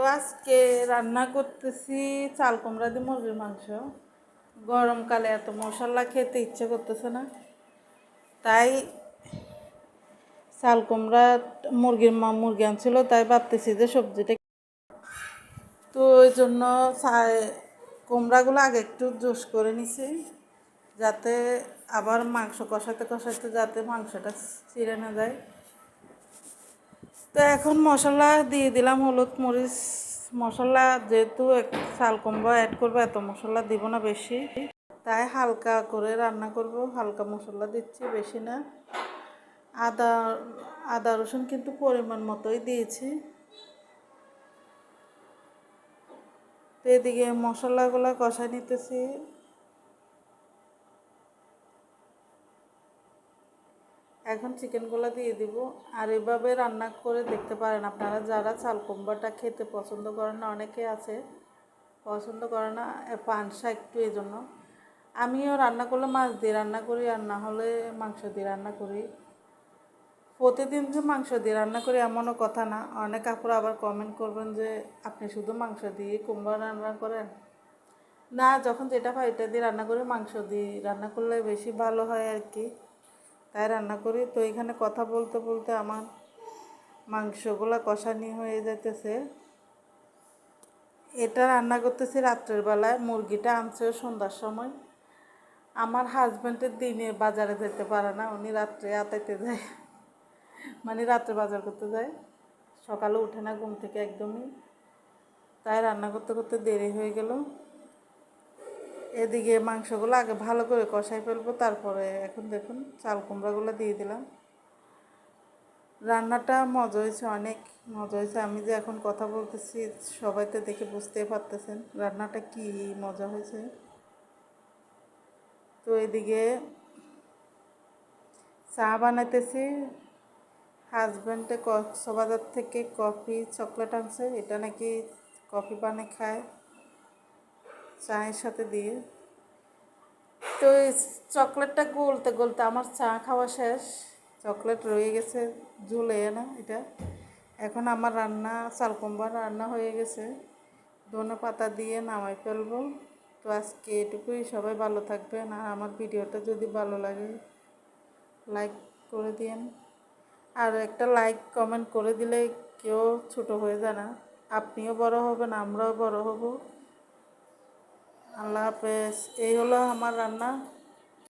তো আজকে রান্না করতেছি চাল কুমড়া দিয়ে মুরগির মাংস। গরমকালে এত মশলা খেতে ইচ্ছে করতেছে না। তাই চাল কুমড়া মুরগির মা মুরগি আনছিল, তাই ভাবতেছি যে সবজিটা তো ওই জন্য কুমড়াগুলো আগে একটু জোস করে নিছি, যাতে আবার মাংস কষাতে কষাতে যাতে মাংসটা ছিঁড়ে না যায়। তো এখন মশলা দিয়ে দিলাম, হলুদ মরিচ মশলা, যেহেতু চাল কুমড়া অ্যাড করব, এত মশলা দিব না বেশি। তাই হালকা করে রান্না করব, হালকা মশলা দিচ্ছি, বেশি না। আদা আদা রসুন কিন্তু পরিমাণ মতোই দিয়েছি। তো এদিকে মশলাগুলো কষাই নিতেছি। এখন চিকেনগুলো দিয়ে দিব। আর এভাবে রান্না করে দেখতে পারেন আপনারা যারা চাল কুমড়াটা খেতে পছন্দ করেন না, অনেকে আছে পছন্দ করে না পানসা একটু এই জন্য আমিও রান্না করলে মাছ দিয়ে রান্না করি আর না হলে মাংস দিয়ে রান্না করি। প্রতিদিন যে মাংস দিয়ে রান্না করি এমনও কথা না। অনেক আপুরা আবার কমেন্ট করবেন যে, আপনি শুধু মাংস দিয়ে কুমড়া রান্না করেন? না, যখন যেটা পাই এটা দিয়ে রান্না করি, মাংস দিয়ে রান্না করলে বেশি ভালো হয় আর কি। তাই রান্না করি। তো এখানে কথা বলতে বলতে আমার মাংসগুলো কষানি হয়ে যেতেছে এটা রান্না করতেছি রাত্রের বেলায়। মুরগিটা আনছে সন্ধ্যার সময়। আমার হাজব্যান্ডের দিনে বাজারে যেতে পারে না। উনি রাত্রে আতাইতে যায়। মানে রাত্রে বাজার করতে যায়। সকালে উঠে না, ঘুম থেকে একদমই। তাই রান্না করতে করতে দেরি হয়ে গেল। এদিকে মাংসগুলো আগে ভালো করে কষাই ফেলব, তারপরে এখন দেখুন চাল কুমড়াগুলো দিয়ে দিলাম। রান্নাটা মজা হয়েছে, অনেক মজা হয়েছে। আমি যে এখন কথা বলতেছি, সবাই তো দেখে বুঝতেই পারতেছেন রান্নাটা কি মজা হয়েছে। তো এদিকে চা বানাইতেছি। হাজব্যান্ডে কক্সবাজার থেকে কফি, চকলেট আনছে। এটা নাকি কফি বানিয়ে খায়। চায়ের সাথে দিয়ে। তো এই চকলেটটা গলতে গলতে আমার চা খাওয়া শেষ। চকলেট রয়ে গেছে, ঝুলে না এটা। এখন আমার রান্না চালকুম্বার রান্না হয়ে গেছে। ধনে পাতা দিয়ে নামাই ফেলব। তো আজকে এটুকুই, সবাই ভালো থাকবেন। আর আমার ভিডিওটা যদি ভালো লাগে, লাইক করে দিন আর একটা লাইক, কমেন্ট করে দিলে কেউ ছোট হয়ে যায় না। আপনিও বড় হবেন, আমরাও বড় হব। আল্লাহ হাফেজ। এই হলো আমার রান্না।